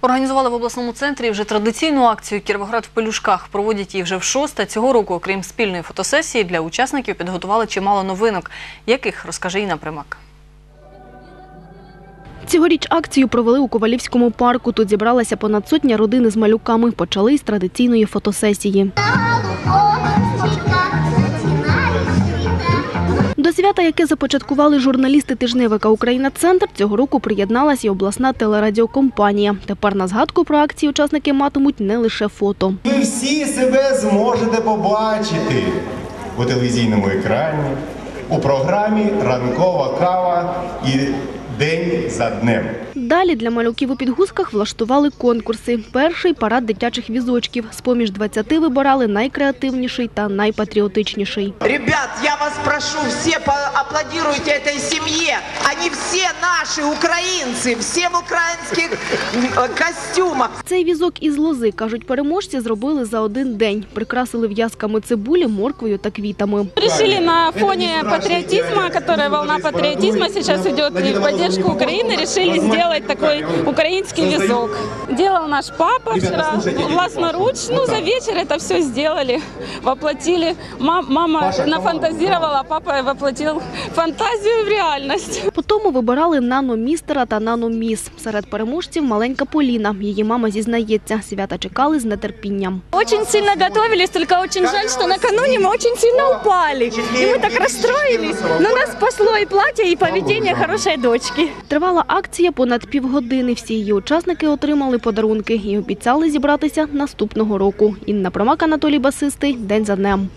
Організували в обласному центрі вже традиційну акцію Кіровоград в пелюшках. Проводять її вже в шосте. Цього року, окрім спільної фотосесії, для учасників підготували чимало новинок, яких розкаже Інна Примак. Цьогоріч акцію провели у Ковалівському парку. Тут зібралася понад сотня родини з малюками. Почали з традиційної фотосесії. Свята, яке започаткували журналісти тижневика Україна Центр, цього року приєдналася і обласна телерадіокомпанія. Тепер на згадку про акції учасники матимуть не лише фото. Ви всі себе зможете побачити у телевізійному екрані, у програмі Ранкова кава і День за днем. Далі для малюків у підгузках влаштували конкурси. Перший парад дитячих візочків. З-поміж 20 вибирали найкреативніший та найпатріотичніший. Ребят, я вас прошу, все поаплодируйте этой семье. Они все наши украинцы, все в украинских э, костюмах. Цей візок із лози, кажуть переможці, зробили за один день. Прикрасили в'язками цибулі, морквою та квітами. Решили на фоне патриотизма, которая волна патриотизма сейчас идет в поддержку Украины, решили сделать такой украинский визок. Делал наш папа вчера властноруч. Ну, за вечер это все сделали, воплотили. Мама нафантазировала, а папа воплотил фантазию в реальность. По тому вибирали нано-містера та нано-міс. Серед переможців маленька Поліна. Її мама зізнається, свята чекали з нетерпінням. Очень сильно готовились, только очень жаль, что накануне мы очень сильно упали. И мы так расстроились. Но нас спасло и платье, и поведение хорошей дочки. Тривала акція понад півгодини. Всі її учасники отримали подарунки і обіцяли зібратися наступного року. Інна Промак, Анатолій Басистий. День за днем.